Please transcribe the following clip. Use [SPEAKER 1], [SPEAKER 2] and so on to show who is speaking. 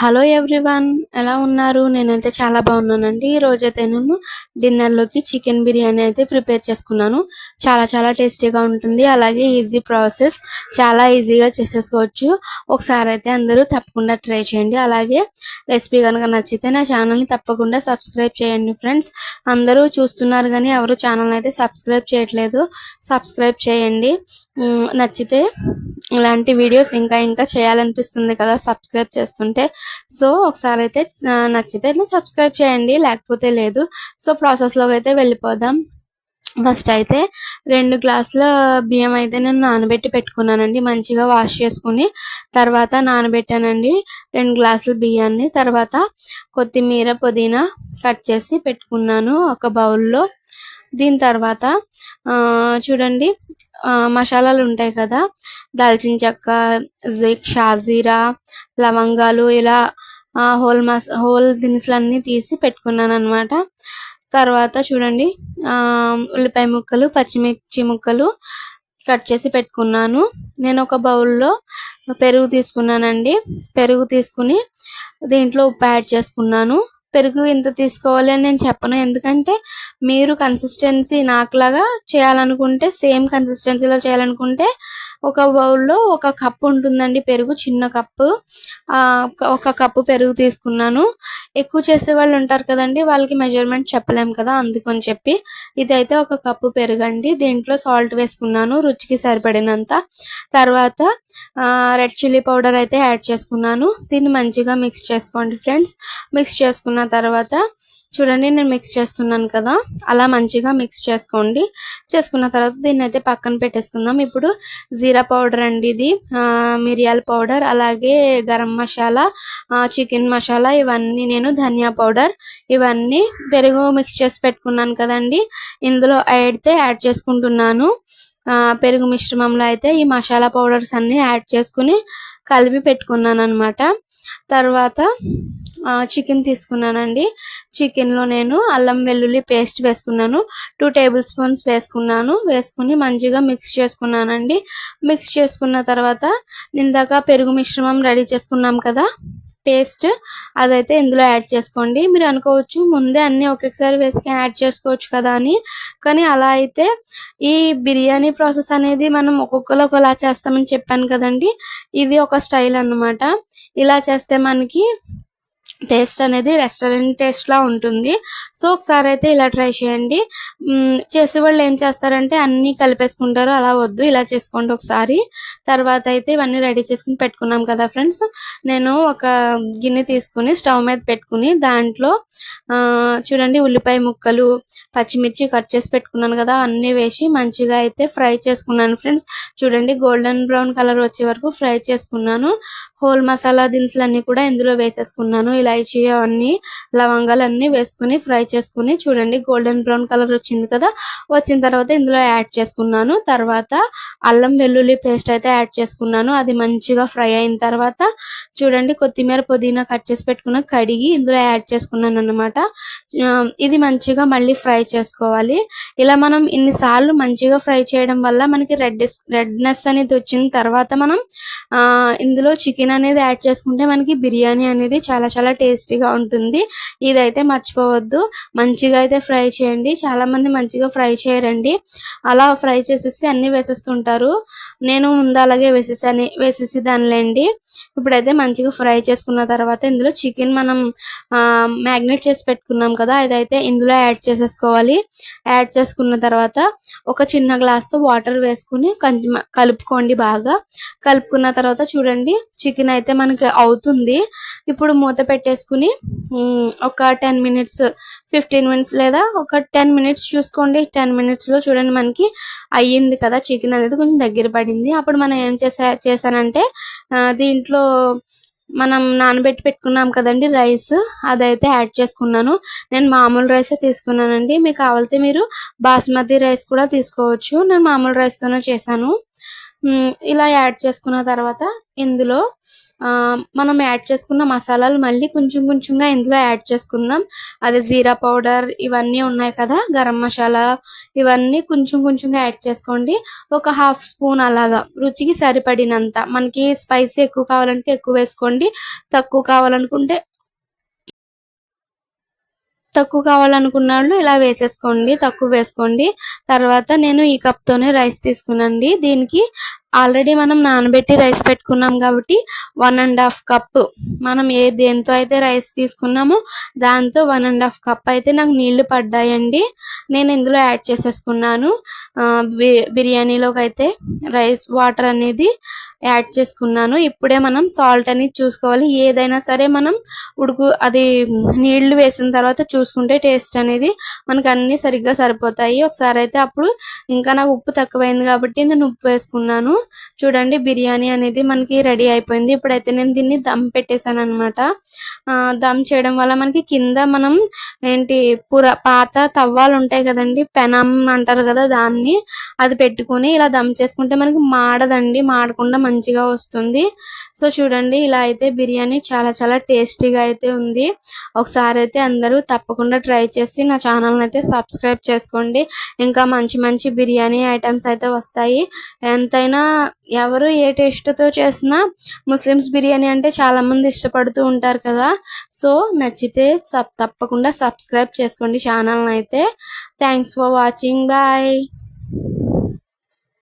[SPEAKER 1] Hello everyone ఎలా ఉన్నారు? నేనైతే చాలా బాగున్నానండి. ఈ రోజైతే నేను డిన్నర్లోకి చికెన్ బిర్యానీ అయితే ప్రిపేర్ చేసుకున్నాను. చాలా చాలా టేస్టీగా ఉంటుంది. అలాగే ఈజీ ప్రాసెస్. చాలా ఈజీగా చేసేసుకోవచ్చు. ఒకసారి అయితే అందరూ తప్పకుండా ట్రై చేయండి. అలాగే రెసిపీ కనుక నచ్చితే నా ఛానల్ని తప్పకుండా సబ్స్క్రైబ్ చేయండి ఫ్రెండ్స్. అందరూ చూస్తున్నారు కానీ ఎవరు ఛానల్ అయితే సబ్స్క్రైబ్ చేయట్లేదు సబ్స్క్రైబ్ చేయండి. నచ్చితే ఇలాంటి వీడియోస్ ఇంకా ఇంకా చేయాలనిపిస్తుంది కదా సబ్స్క్రైబ్ చేస్తుంటే. సో ఒకసారి అయితే నచ్చితే సబ్స్క్రైబ్ చేయండి లేకపోతే లేదు. సో ప్రాసెస్లోకి అయితే వెళ్ళిపోదాం. ఫస్ట్ అయితే రెండు గ్లాసుల బియ్యం అయితే నేను నానబెట్టి పెట్టుకున్నానండి. మంచిగా వాష్ చేసుకుని తర్వాత నానబెట్టానండి రెండు గ్లాసుల బియ్యాన్ని. తర్వాత కొత్తిమీర పుదీనా కట్ చేసి పెట్టుకున్నాను ఒక బౌల్లో. దీని తర్వాత చూడండి మసాలాలు ఉంటాయి కదా. దాల్చిన చెక్క జిక్ షాజీరా లవంగాలు ఇలా హోల్ మస్ హోల్ దినుసులన్నీ తీసి పెట్టుకున్నాను అనమాట తర్వాత చూడండి ఆ, ఉల్లిపాయ ముక్కలు పచ్చిమిర్చి ముక్కలు కట్ చేసి పెట్టుకున్నాను. నేను ఒక బౌల్లో పెరుగు తీసుకున్నానండి. పెరుగు తీసుకుని దీంట్లో ఉప్పు యాడ్ చేసుకున్నాను. పెరుగు ఇంత తీసుకోవాలి అని నేను చెప్పను. ఎందుకంటే మీరు కన్సిస్టెన్సీ నాకులాగా చేయాలనుకుంటే సేమ్ కన్సిస్టెన్సీలో చేయాలనుకుంటే ఒక బౌల్లో ఒక కప్పు ఉంటుందండి పెరుగు చిన్న కప్పు. ఆ, ఒక కప్పు పెరుగు తీసుకున్నాను. ఎక్కువ చేసే వాళ్ళు ఉంటారు కదండి వాళ్ళకి మెజర్మెంట్ చెప్పలేము కదా అందుకని చెప్పి. ఇదైతే ఒక కప్పు పెరుగండి. దీంట్లో సాల్ట్ వేసుకున్నాను రుచికి సరిపడినంత. తర్వాత రెడ్ చిల్లీ పౌడర్ అయితే యాడ్ చేసుకున్నాను. దీన్ని మంచిగా మిక్స్ చేసుకోండి ఫ్రెండ్స్. మిక్స్ చేసుకున్నాను చేసుకున్న తర్వాత చూడండి నేను మిక్స్ చేస్తున్నాను కదా. అలా మంచిగా మిక్స్ చేసుకోండి. చేసుకున్న తర్వాత దీన్ని అయితే పక్కన పెట్టేసుకుందాం. ఇప్పుడు జీరా పౌడర్ అండి ఇది. మిరియాల పౌడర్ అలాగే గరం మసాలా చికెన్ మసాలా ఇవన్నీ నేను ధనియా పౌడర్ ఇవన్నీ పెరుగు మిక్స్ చేసి పెట్టుకున్నాను కదండి. ఇందులో అయితే యాడ్ చేసుకుంటున్నాను. పెరుగు మిశ్రమంలో అయితే ఈ మసాలా పౌడర్స్ అన్ని యాడ్ చేసుకుని కలిపి పెట్టుకున్నాను అనమాట తర్వాత చికెన్ తీసుకున్నానండి. చికెన్లో నేను అల్లం వెల్లుల్లి పేస్ట్ వేసుకున్నాను. టూ టేబుల్ స్పూన్స్ వేసుకున్నాను. వేసుకుని మంచిగా మిక్స్ చేసుకున్నానండి. మిక్స్ చేసుకున్న తర్వాత ఇందాక పెరుగు మిశ్రమం రెడీ చేసుకున్నాం కదా పేస్ట్ అదైతే ఇందులో యాడ్ చేసుకోండి. మీరు అనుకోవచ్చు ముందే అన్ని ఒకేసారి వేసుకొని యాడ్ చేసుకోవచ్చు కదా అని కానీ అలా అయితే ఈ బిర్యానీ ప్రాసెస్ అనేది మనం ఒక్కొక్కరు ఒకలా చేస్తామని చెప్పాను కదండి. ఇది ఒక స్టైల్ అన్నమాట. ఇలా చేస్తే మనకి టేస్ట్ అనేది రెస్టారెంట్ టేస్ట్ లా ఉంటుంది. సో ఒకసారి అయితే ఇలా ట్రై చేయండి. చేసే వాళ్ళు ఏం చేస్తారంటే అన్ని కలిపేసుకుంటారు అలా వద్దు ఇలా చేసుకోండి ఒకసారి. తర్వాత అయితే ఇవన్నీ రెడీ చేసుకుని పెట్టుకున్నాం కదా ఫ్రెండ్స్. నేను ఒక గిన్నె తీసుకుని స్టవ్ మీద పెట్టుకుని దాంట్లో ఆ, చూడండి ఉల్లిపాయ ముక్కలు పచ్చిమిర్చి కట్ చేసి పెట్టుకున్నాను కదా అన్ని వేసి మంచిగా అయితే ఫ్రై చేసుకున్నాను ఫ్రెండ్స్. చూడండి గోల్డెన్ బ్రౌన్ కలర్ వచ్చే వరకు ఫ్రై చేసుకున్నాను. హోల్ మసాలా దినుసులు అన్ని కూడా ఇందులో వేసేసుకున్నాను. ఇలాచీ అన్ని లవంగాలు అన్ని వేసుకుని ఫ్రై చేసుకుని చూడండి గోల్డెన్ బ్రౌన్ కలర్ వచ్చింది కదా? వచ్చిన తర్వాత ఇందులో యాడ్ చేసుకున్నాను. తర్వాత అల్లం వెల్లుల్లి పేస్ట్ అయితే యాడ్ చేసుకున్నాను. అది మంచిగా ఫ్రై అయిన తర్వాత చూడండి కొత్తిమీర పుదీనా కట్ చేసి పెట్టుకున్న కడిగి ఇందులో యాడ్ చేసుకున్నాను అనమాట ఇది మంచిగా మళ్ళీ ఫ్రై చేసుకోవాలి. ఇలా మనం ఇన్నిసార్లు మంచిగా ఫ్రై చేయడం వల్ల మనకి రెడ్ రెడ్నెస్ అనేది వచ్చిన తర్వాత మనం ఆ ఇందులో చికెన్ అనేది యాడ్ చేసుకుంటే మనకి బిర్యానీ అనేది చాలా చాలా టేస్టీగా ఉంటుంది. ఇదైతే మర్చిపోవద్దు. మంచిగా అయితే ఫ్రై చేయండి. చాలా మంది మంచిగా ఫ్రై చేయరండి. అలా ఫ్రై చేసేసి అన్ని వేసేస్తుంటారు. నేను ముందు అలాగే వేసేసాను వేసేసి దానిలేండి ఇప్పుడైతే మంచిగా ఫ్రై చేసుకున్న తర్వాత ఇందులో చికెన్ మనం మ్యాగ్నేట్ చేసి పెట్టుకున్నాం కదా ఇదైతే ఇందులో యాడ్ చేసేసుకోవాలి. యాడ్ చేసుకున్న తర్వాత ఒక చిన్న గ్లాస్తో వాటర్ వేసుకుని కలుపుకోండి బాగా. కలుపుకున్న తర్వాత చూడండి చికెన్ అయితే మనకి అవుతుంది. ఇప్పుడు మూత పెట్టేసుకుని ఒక టెన్ మినిట్స్ ఫిఫ్టీన్ మినిట్స్ లేదా ఒక టెన్ మినిట్స్ చూసుకోండి. టెన్ మినిట్స్లో చూడండి మనకి అయ్యింది కదా చికెన్ అనేది కొంచెం దగ్గర పడింది. అప్పుడు మనం ఏం చేసా చేశానంటే దీంట్లో మనం నానబెట్టి పెట్టుకున్నాం కదండి రైస్ అదైతే యాడ్ చేసుకున్నాను. నేను మామూలు రైసే తీసుకున్నానండి. మీకు కావాలితే మీరు బాస్మతి రైస్ కూడా తీసుకోవచ్చు. నేను మామూలు రైస్తోనే చేశాను. ఇలా యాడ్ చేసుకున్న తర్వాత ఇందులో మనం యాడ్ చేసుకున్న మసాలాలు మళ్ళీ కొంచెం కొంచెంగా ఇందులో యాడ్ చేసుకుందాం. అదే జీరా పౌడర్ ఇవన్నీ ఉన్నాయి కదా గరం మసాలా ఇవన్నీ కొంచెం కొంచెంగా యాడ్ చేసుకోండి. ఒక హాఫ్ స్పూన్ అలాగా రుచికి సరిపడినంత. మనకి స్పైసీ ఎక్కువ కావాలంటే ఎక్కువ వేసుకోండి. తక్కువ కావాలనుకుంటే తక్కువ కావాలనుకున్న వాళ్ళు ఇలా వేసేసుకోండి తక్కువ వేసుకోండి. తర్వాత నేను ఈ కప్ తోనే రైస్ తీసుకున్నాండి దీనికి ఆల్రెడీ మనం నానబెట్టి రైస్ పెట్టుకున్నాం కాబట్టి వన్ అండ్ హాఫ్ కప్. మనం ఏ దేంతో అయితే రైస్ తీసుకున్నామో దాంతో వన్ అండ్ హాఫ్ కప్ అయితే నాకు నీళ్ళు పడ్డాయండి. నేను ఇందులో యాడ్ చేసేసుకున్నాను. బి- బిర్యానీలోకి అయితే రైస్ వాటర్ అనేది యాడ్ చేసుకున్నాను. ఇప్పుడే మనం సాల్ట్ అనేది చూసుకోవాలి. ఏదైనా సరే మనం ఉడుకు అది నీళ్ళు వేసిన తర్వాత చూసుకుంటే టేస్ట్ అనేది మనకు అన్ని సరిగ్గా సరిపోతాయి. ఒకసారి అయితే అప్పుడు ఇంకా నాకు ఉప్పు తక్కువైంది కాబట్టి నేను ఉప్పు వేసుకున్నాను. చూడండి బిర్యానీ అనేది మనకి రెడీ అయిపోయింది. ఇప్పుడైతే నేను దీన్ని దమ్ పెట్టేశాను అనమాట దమ్ చేయడం వల్ల మనకి కింద మనం ఏంటి పుర పాత తవ్వాలు ఉంటాయి కదండి పెనం అంటారు కదా దాన్ని అది పెట్టుకొని ఇలా దమ్ చేసుకుంటే మనకి మాడదండి మాడకుండా మంచిగా వస్తుంది. సో చూడండి ఇలా అయితే బిర్యానీ చాలా చాలా టేస్టీగా అయితే ఉంది. ఒకసారి అయితే అందరూ తప్పకుండా ట్రై చేసి నా ఛానల్ని అయితే సబ్స్క్రైబ్ చేసుకోండి. ఇంకా మంచి మంచి బిర్యానీ ఐటమ్స్ అయితే వస్తాయి. ఎంతైనా ఎవరు ఏ టేస్ట్తో చేసినా ముస్లిమ్స్ బిర్యానీ అంటే చాలా మంది ఇష్టపడుతూ ఉంటారు కదా. సో నచ్చితే సబ్ తప్పకుండా సబ్స్క్రైబ్ చేసుకోండి ఛానల్ అయితే థ్యాంక్స్ ఫర్ వాచింగ్ బాయ్